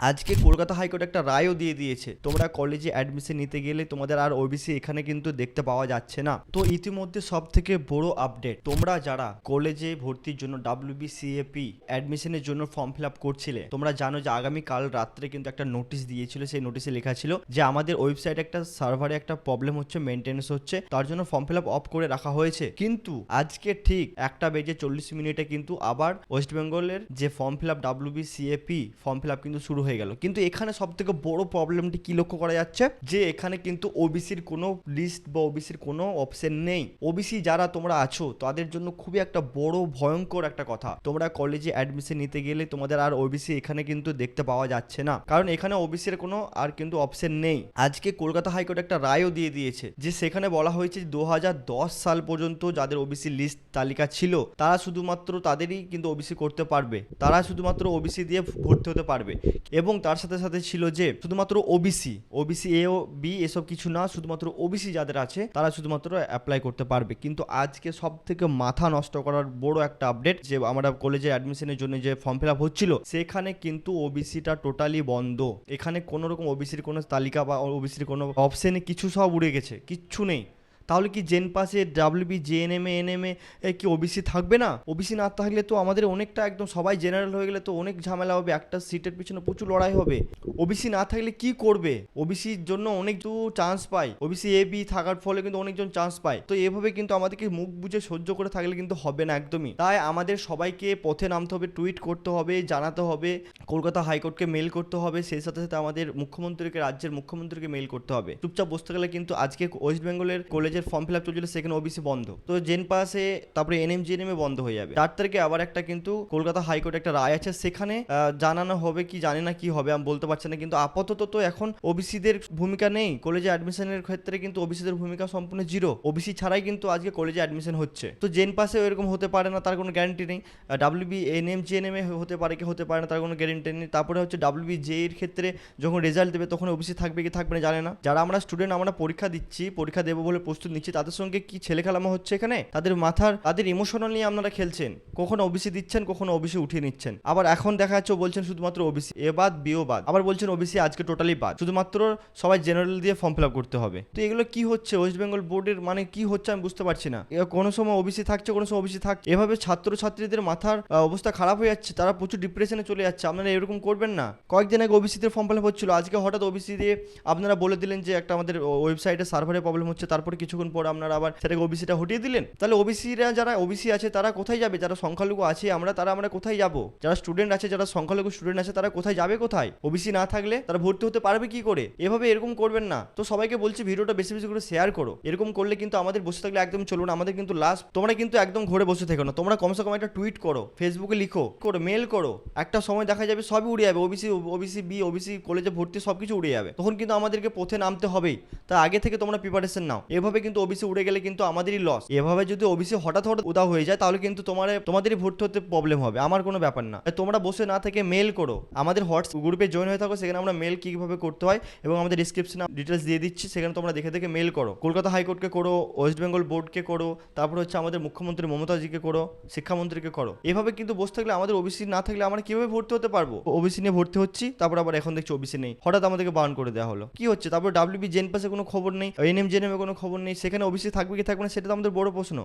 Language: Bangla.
আজকে কলকাতা হাইকোর্ট একটা রায়ও দিয়ে দিয়েছে। তোমরা কলেজে অ্যাডমিশন নিতে গেলে তোমাদের আর ওবিসি এখানে কিন্তু দেখতে পাওয়া যাচ্ছে না। তো ইতিমধ্যে সব থেকে বড় আপডেট তোমরা যারা কলেজে ভর্তির জন্য ডাব্লিউবিসিএপি অ্যাডমিশনের জন্য ফর্ম ফিল আপ করছিলে, তোমরা জানো যে আগামী কাল রাত্রে কিন্তু একটা নোটিশ দিয়েছিল, সেই নোটিশে লেখা ছিল যে আমাদের ওয়েবসাইটে একটা সার্ভারে একটা প্রবলেম হচ্ছে মেনটেন্স হচ্ছে, তার জন্য ফর্ম ফিল আপ অফ করে রাখা হয়েছে। কিন্তু আজকে ঠিক একটা বেজে চল্লিশ মিনিটে কিন্তু আবার ওয়েস্ট বেঙ্গলের যে form fill up WBCAP form fill up কিন্তু শুরু হয়ে গেল। কিন্তু এখানে সব থেকে বড় প্রবলেমটি কি লক্ষ্য করা যাচ্ছে? যে এখানে কিন্তু ওবিসির কোনো লিস্ট বা ওবিসির কোনো অপশন নেই। ওবিসি যারা তোমরা আছো, তাদের জন্য খুবই একটা বড় ভয়ঙ্কর একটা কথা। তোমরা কলেজে অ্যাডমিশন নিতে গেলে তোমাদের আর ওবিসি এখানে কিন্তু দেখতে পাওয়া যাচ্ছে না। কারণ এখানে ওবিসির কোনো আর কিন্তু অপশন নেই। আজকে কলকাতা হাইকোর্ট একটা রায়ও দিয়ে দিয়েছে, যে সেখানে বলা হয়েছে দু হাজার দশ সাল পর্যন্ত যাদের ওবিসি লিস্ট তালিকা ছিল, তারা শুধুমাত্র তাদেরই কিন্তু ওবিসি করতে পারবে। তারা শুধুমাত্র ওবিসি দিয়ে ভর্তি হতে পারবে। এবং তার সাথে সাথে ছিল যে শুধুমাত্র ওবিসি ওবিসি এ ও বি এসব কিছু না, শুধুমাত্র ওবিসি যাদের আছে, তারা শুধুমাত্র অ্যাপ্লাই করতে পারবে। কিন্তু আজকে সব থেকে মাথা নষ্ট করার বড় একটা আপডেট যে আমরা কলেজে অ্যাডমিশনের জন্য যে ফর্ম ফিল আপ হচ্ছিল, সেখানে কিন্তু ওবিসিটা টোটালি বন্ধ। এখানে কোনো রকম ওবিসির কোনো তালিকা বা ওবিসির কোনো অপশনে কিছু সব উড়ে গেছে, কিচ্ছু নেই। তাহলে কি জেন পাসে ডাব্লিউবি জেএনএমএ এনএমএ কি ওবিসি থাকবে না? ওবিসি না থাকলে তো আমাদের অনেকটা একদম সবাই জেনারেল হয়ে গেলে তো অনেক ঝামেলা হবে, একটা সিটের পিছনে প্রচুর লড়াই হবে। ওবিসি না থাকলে কি করবে? ওবিসির জন্য অনেক তো চান্স পায়। ওবিসি এ বি থাকার ফলে কিন্তু অনেকজন চান্স পায়। তো এভাবে কিন্তু আমাদেরকে মুখ বুঝে সহ্য করে থাকলে কিন্তু হবে না একদমই। তাই আমাদের সবাইকে পথে নামতে হবে টুইট করতে হবে, জানাতে হবে, কলকাতা হাইকোর্টকে মেল করতে হবে, সেই সাথে সাথে আমাদের মুখ্যমন্ত্রীকে, রাজ্যের মুখ্যমন্ত্রীকে মেল করতে হবে। চুপচাপ বসতে গেলে কিন্তু আজকে ওয়েস্ট বেঙ্গলের কলেজের ফর্ম ফিল আপ চলছিল, সেখানে ওবিসি বন্ধ। তো জেন পাসে তারপরে এনএম জিএনএম বন্ধ হয়ে যাবে। চার তারিখে আবার একটা কিন্তু কলকাতা হাইকোর্টে একটা রায় আছে, সেখানে জানানো হবে কি জানি না কি হবে, আমি বলতে পারছি না, কিন্তু আপাতত তো এখন ওবিসিদের ভূমিকা নেই। কলেজে অ্যাডমিশনের ক্ষেত্রে কিন্তু ওবিসিদের ভূমিকা সম্পূর্ণ জিরো ওবিসি ছাড়াই কিন্তু আজকে কলেজে অ্যাডমিশন হচ্ছে। তো জেন পাসেও এরকম হতে পারে না, তার কোনো গ্যারান্টি নেই। ডাব্লিউবি এনএম জিএনএম এ হতে পারে কি হতে পারে না, তার কোনো গ্যারান্টি নেই। তারপরে হচ্ছে ডাব্লিউবি জে এর ক্ষেত্রে যখন রেজাল্ট দেবে, তখন ওবিসি থাকবে কি থাকবে না জানে না। যারা আমরা স্টুডেন্ট আমরা পরীক্ষা দিচ্ছি, পরীক্ষা দেবো বলে প্রস্তুত নিচ্ছি, তাদের সঙ্গে কি ছেলে খেলামা হচ্ছে এখানে? তাদের মাথার, তাদের ইমোশনাল নিয়ে আপনারা খেলছেন। কখনো ওবিসি দিচ্ছেন, কখনো ওবিসি উঠিয়ে নিচ্ছেন। আবার এখন দেখা যাচ্ছে বলছেন শুধুমাত্র ওবিসি এ বাদ বিও বাদ। আবার বলছেন ওবিসি আজকে টোটালি বাদ। শুধুমাত্র সবাই জেনারেল দিয়ে ফর্ম ফিল আপ করতে হবে। তো এগুলো কি হচ্ছে? ওয়েস্ট বেঙ্গল বোর্ডের মানে কি হচ্ছে আমি বুঝতে পারছি না। কোনো সময় ওবিসি থাকছে, কোনো সময় ওবিসি থাকছে। এভাবে ছাত্র ছাত্রীদের মাথার অবস্থা খারাপ হয়ে যাচ্ছে, তারা প্রচুর ডিপ্রেশনে চলে যাচ্ছে। আপনারা এরকম করবেন না। কয়েকদিন আগে ওবিসিদের ফর্ম ফিল আপ হচ্ছিল। আজকে হঠাৎ ওবিসি দিয়ে আপনারা বলে দিলেন যে একটা আমাদের ওয়েবসাইটে সার্ভারে প্রবলেম হচ্ছে, তারপরে কিছুক্ষণ পর আপনারা আবার সেটাকে ওবিসিটা হটিয়ে দিলেন। তাহলে ওবিসিরা যারা ওবিসি আছে, তারা কোথায় যাবে? যারা সংখ্যালঘু আছে আমরা, তারা আমরা কোথায় যাব? যারা স্টুডেন্ট আছে, যারা সংখ্যালঘু স্টুডেন্ট আছে, তারা কোথায় যাবে কোথায়? ওবিসি না থাকলে তারা ভর্তি হতে পারবে কি করে? এভাবে এরকম করবেন না। তো সবাইকে বলছি, ভিডিওটা বেশি বেশি করে শেয়ার করো। এরকম করলে কিন্তু আমাদের বসে থাকলে একদম চলবে না, আমাদের কিন্তু লাস্ট তোমরা কিন্তু একদম ঘরে বসে থেকো না। তোমরা কমসে কম একটা টুইট করো ফেসবুকে লিখো, করো মেল করো। একটা সময় দেখা যাবে সবই উড়ে যাবে। ওবিসি ওবিসি বি ওবিসি কলেজে ভর্তি সব কিছু উড়ে যাবে। তখন কিন্তু আমাদেরকে পথে নামতে হবেই। তা আগে থেকে তোমরা প্রিপারেশন নাও। এভাবে কিন্তু ওবিসি উড়ে গেলে কিন্তু আমাদেরই লস এভাবে যদি ওবিসি হঠাৎ হঠাৎ উদাও হয়ে যায়, তাহলে কিন্তু তোমার, তোমাদেরই ভর্তি হতে প্রবলেম হবে। আমার কোনো ব্যাপার না। তোমরা বসে না থেকে মেল করো। আমাদের হোয়াটস গ্রুপে জয়েন হয়ে থাকো, সেখানে আমরা মেল কীভাবে করতে হয় এবং আমাদের ডিসক্রিপশনে ডিটেলস দিয়ে দিচ্ছি, সেখানে তোমরা দেখে দেখে মেল করো। কলকাতা হাইকোর্টকে করো ওয়েস্ট বেঙ্গল বোর্ডকে করো, তারপর হচ্ছে আমাদের মুখ্যমন্ত্রী মমতাজিকে করো, শিক্ষামন্ত্রীকে করো। এভাবে কিন্তু বসে থাকলে, আমাদের ওবিসি না থাকলে আমরা কীভাবে ভর্তি হতে পারব? ওবিসি নিয়ে ভর্তি হচ্ছি, তারপর আবার এখন দেখছি ওবিসি নেই। হঠাৎ আমাদেরকে বারণ করে দেওয়া হলো। কি হচ্ছে? তারপর ডাব্লিউবি জেন পাসে কোনো খবর নেই এনএম জেনএমে কোনো খবর নেই সেখানে ওবিসি থাকবে কি থাকবে না সেটা তো আমাদের বড় প্রশ্ন।